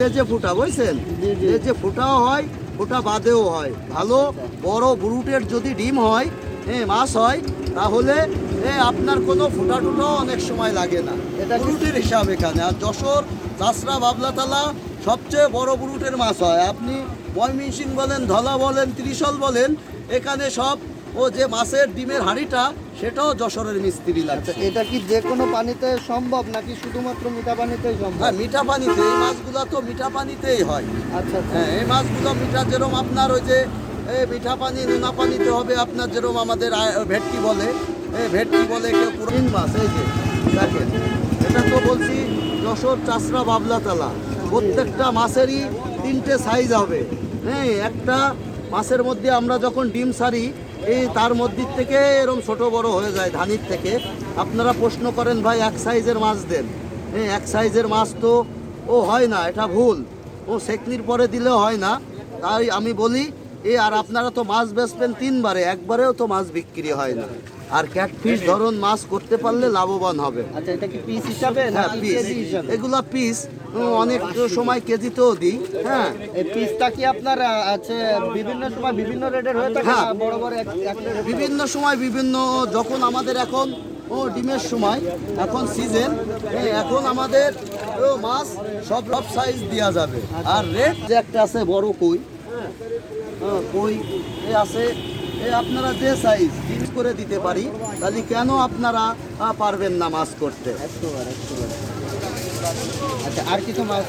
যে ফুটা বুঝছেন। এই যে ফুটাও হয় ফুটা বাদেও হয়। ভালো বড় ব্রুটের যদি ডিম হয় হ্যাঁ মাছ হয় তাহলে এ আপনার কোনো ফুটা টুটাও অনেক সময় লাগে না। এটা ব্রুটের হিসাব এখানে। আর যশোর চাষরা বাবলাতলা সবচেয়ে বড় ব্রুটের মাছ হয়। আপনি ময়মিনসিং বলেন ধলা বলেন ত্রিশল বলেন এখানে সব ও যে মাছের ডিমের হাঁড়িটা সেটাও যশোরের মিস্ত্রি আচ্ছা লাগছে এটা কি যে কোনো পানিতে সম্ভব নাকি শুধুমাত্র মিঠা পানিতেই সম্ভব? হ্যাঁ মিঠা পানিতে এই মাছগুলো তো মিঠা পানিতেই হয়। আচ্ছা আচ্ছা। হ্যাঁ এই মাছগুলো মিঠা যেরকম আপনার ওই যে এই মিঠা পানি নোনা পানিতে হবে আপনার যেরকম আমাদের ভেটকি বলে এই ভেটকি বলে কেউ পুরোন মাছ এই যে দেখেন। এটা তো বলছি যশোর চাষরা বাবলাতলা। প্রত্যেকটা মাছেরই তিনটে সাইজ হবে। হ্যাঁ একটা মাছের মধ্যে আমরা যখন ডিম সারি এই তার মধ্যে থেকে এরম ছোট বড় হয়ে যায় ধানির থেকে। আপনারা প্রশ্ন করেন, ভাই, এক সাইজের মাছ দেন? হ্যাঁ এক সাইজের মাছ তো, ও হয় না, এটা ভুল। ও সেকনির পরে দিলে হয় না। তাই আমি বলি এ আর আপনারা তো মাছ বেচবেন তিনবারে একবারেও তো মাছ বিক্রি হয় না। আর ক্যাটফিশ ধরন মাছ করতে পারলে লাভবান হবে। আচ্ছা এটা কি পিস হিসাবে হ্যাঁ পিস এগুলা পিস অনেক সময় কেজিতেও দিই হ্যাঁ। এই পিসটা কি আপনার আছে বিভিন্ন সময় বিভিন্ন রেটের হয়ে থাকে হ্যাঁ। বড় বড়? বিভিন্ন সময় বিভিন্ন যখন আমাদের এখন ও ডিমের সময় এখন সিজন এখন আমাদের মাছ সব সব সাইজ দেওয়া যাবে। আর রেট যে একটা আছে বড় কই? কই এ আছে, এ আপনারা যে সাইজ জিনিস করে দিতে পারি, তাহলে কেন আপনারা পারবেন না মাছ করতে? আচ্ছা আর কিছু মাছ